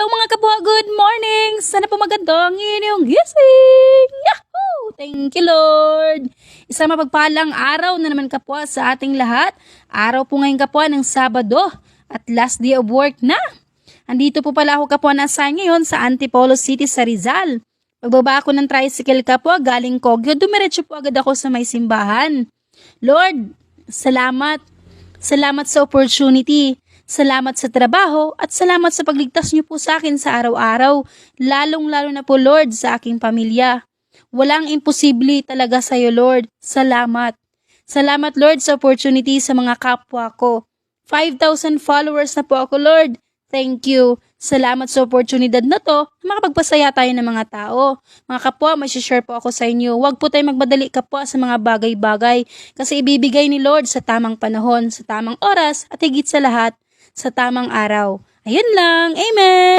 Hello mga kapwa, good morning! Sana po magandang inyong gising! Yahoo! Thank you Lord! Isang mapagpalang araw na naman kapwa sa ating lahat. Araw po ngayon kapwa ng Sabado at last day of work na. Andito po pala ako kapwa na sa ngayon sa Antipolo City sa Rizal. Pagbaba ako ng tricycle kapwa galing Kogyo, dumiretso po agad ako sa may simbahan. Lord, salamat. Salamat sa opportunity. Salamat sa trabaho at salamat sa pagligtas niyo po sa akin sa araw-araw, lalong-lalo na po Lord sa aking pamilya. Walang imposible talaga sa iyo Lord. Salamat. Salamat Lord sa opportunity sa mga kapwa ko. 5,000 followers na po ako Lord. Thank you. Salamat sa oportunidad na to na makapagpasaya tayo ng mga tao. Mga kapwa, may share po ako sa inyo. Huwag po tayo magmadali kapwa sa mga bagay-bagay kasi ibibigay ni Lord sa tamang panahon, sa tamang oras at higit sa lahat, sa tamang araw. Ayun lang. Amen!